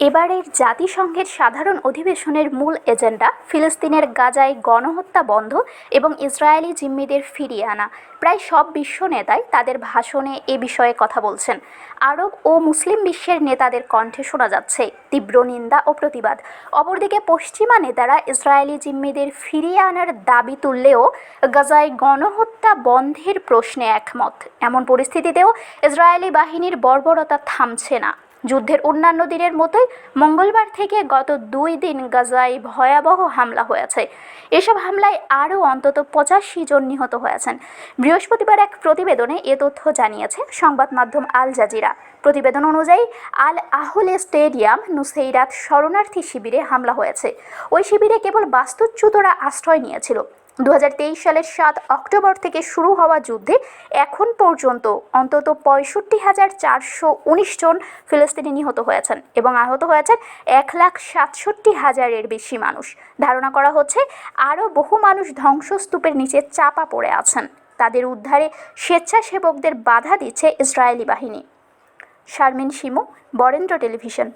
এবারের জাতিসংঘের সাধারণ অধিবেশনের মূল এজেন্ডা ফিলিস্তিনের গাজায় গণহত্যা বন্ধ এবং ইসরায়েলি জিম্মিদের ফিরিয়ে আনা। প্রায় সব বিশ্ব নেতাই তাদের ভাষণে এ বিষয়ে কথা বলছেন। আরব ও মুসলিম বিশ্বের নেতাদের কণ্ঠে শোনা যাচ্ছে তীব্র নিন্দা ও প্রতিবাদ। অপরদিকে পশ্চিমা নেতারা ইসরায়েলি জিম্মিদের ফিরিয়ে আনার দাবি তুললেও গাজায় গণহত্যা বন্ধের প্রশ্নে একমত। এমন পরিস্থিতিতেও ইসরায়েলি বাহিনীর বর্বরতা থামছে না। যুদ্ধের অন্যান্য দিনের মতোই মঙ্গলবার থেকে গত দুই দিন গাজায় ভয়াবহ হামলা হয়েছে। এসব হামলায় আরও অন্তত পঁচাশি জন নিহত হয়েছেন। বৃহস্পতিবার এক প্রতিবেদনে এ তথ্য জানিয়েছে সংবাদ মাধ্যম আল জাজিরা। প্রতিবেদন অনুযায়ী, আল আহলে স্টেডিয়াম নুসেইরাত শরণার্থী শিবিরে হামলা হয়েছে। ওই শিবিরে কেবল বাস্তুচ্যুতরা আশ্রয় নিয়েছিল। দু হাজার তেইশ সালের সাত অক্টোবর থেকে শুরু হওয়া যুদ্ধে এখন পর্যন্ত অন্তত পঁয়ষট্টি হাজার চারশো উনিশ জন ফিলিস্তিনি নিহত হয়েছেন এবং আহত হয়েছেন এক লাখ সাতষট্টি হাজারের বেশি মানুষ। ধারণা করা হচ্ছে আরও বহু মানুষ ধ্বংসস্তূপের নিচে চাপা পড়ে আছেন। তাদের উদ্ধারে স্বেচ্ছাসেবকদের বাধা দিচ্ছে ইসরায়েলি বাহিনী। শারমিন শিমু, বরেন্দ্র টেলিভিশন।